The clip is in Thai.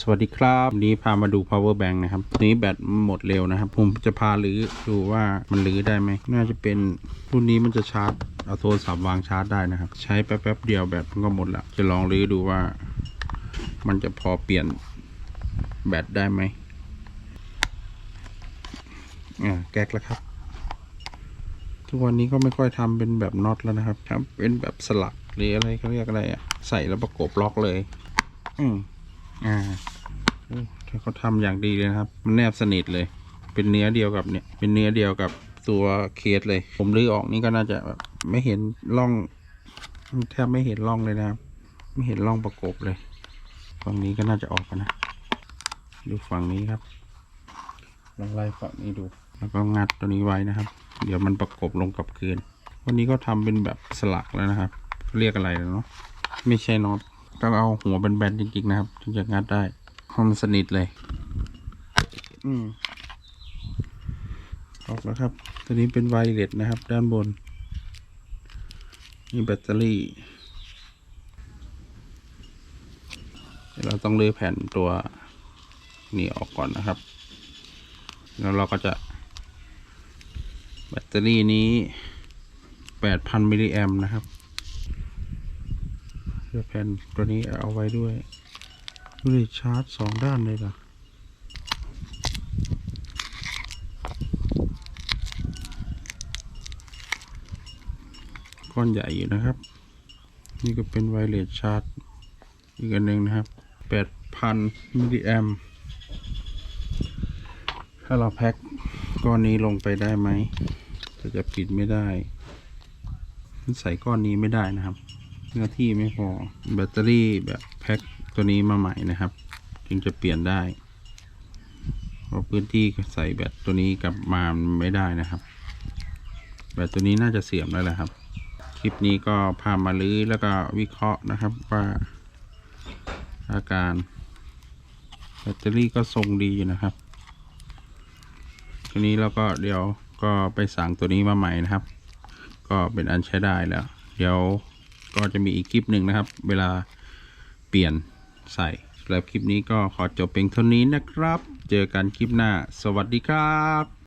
สวัสดีครับวันนี้พามาดู power bank นะครับ นี้แบตหมดเร็วนะครับ ผมจะพาลื้อดูว่ามันลื้อได้ไหม น่าจะเป็นรุ่นนี้มันจะชาร์จ เอาโทรศัพท์วางชาร์จได้นะครับ ใช้แป๊บๆเดียวแบตมันก็หมดแล้วจะลองลื้อดูว่า มันจะพอเปลี่ยนแบตได้ไหมอ่าแก๊กแล้วครับ ทุกวันนี้ก็ไม่ค่อยทำเป็นแบบน็อตแล้วนะครับทำเป็นแบบสลักหรืออะไรเขาเรียกอะไรอะใส่แล้วประกบล็อกเลย อืม อ่าเขาทำอย่างดีเลยนะครับ มันแนบสนิทเลย เป็นเนื้อเดียวกับเนี่ย เป็นเนื้อเดียวกับตัวเคสเลย ผมรื้อออกนี่ก็น่าจะแบบไม่เห็นร่องแทบไม่เห็นร่องเลยนะครับ ไม่เห็นร่องประกบเลยฝั่งนี้ก็น่าจะออกนะ ดูฝั่งนี้ครับลองไล่ฝั่งนี้ดู แล้วก็งัดตัวนี้ไว้นะครับ เดี๋ยวมันประกบลงกับเคืนวันนี้ก็ทำเป็นแบบสลักแล้วนะครับ เรียกอะไรเนาะไม่ใช่น็อต ต้องเอาหัวเป็นแบนๆจริงๆนะครับถึงจะงัดได้เพราะมันสนิทเลย อืมออกแล้วครับ ตัวนี้เป็นไวเลสนะครับ ด้านบน นี่แบตเตอรี่เดี๋ยวเราต้องลื้อแผ่นตัวนี้ออกก่อนนะครับ แล้วเราก็จะ แบตเตอรี่นี้ 8,000 มิลลิแอมป์นะครับเพื่อแผ่นตัวนี้เอาไว้ด้วยดูดิชาร์จสองด้านเลยล่ะก้อนใหญ่อยู่นะครับ นี่ก็เป็นไวเลสชาร์จอีกอันหนึ่งนะครับ 8,000 มิลลิแอมถ้าเราแพ็คก้อนนี้ลงไปได้ไหมจะจะปิดไม่ได้ มันใส่ก้อนนี้ไม่ได้นะครับ เนื้อที่ไม่พอแบตเตอรี่แบบแพ็คตัวนี้มาใหม่นะครับ จึงจะเปลี่ยนได้เพราะพื้นที่ใส่แบตตัวนี้กลับมาไม่ได้นะครับ แบตตัวนี้น่าจะเสื่อมแล้วแหละครับ คลิปนี้ก็พามาลื้อแล้วก็วิเคราะห์นะครับว่าอาการแบตเตอรี่ก็ทรงดีอยู่นะครับทีนี้เราก็เดี๋ยวก็ไปสั่งตัวนี้มาใหม่นะครับ ก็เป็นอันใช้ได้แล้ว เดี๋ยว ก็จะมีอีกคลิปหนึ่งนะครับ เวลาเปลี่ยนใส่แล้วคลิปนี้ก็ขอจบเพียงเท่านี้นะครับ เจอกันคลิปหน้า สวัสดีครับ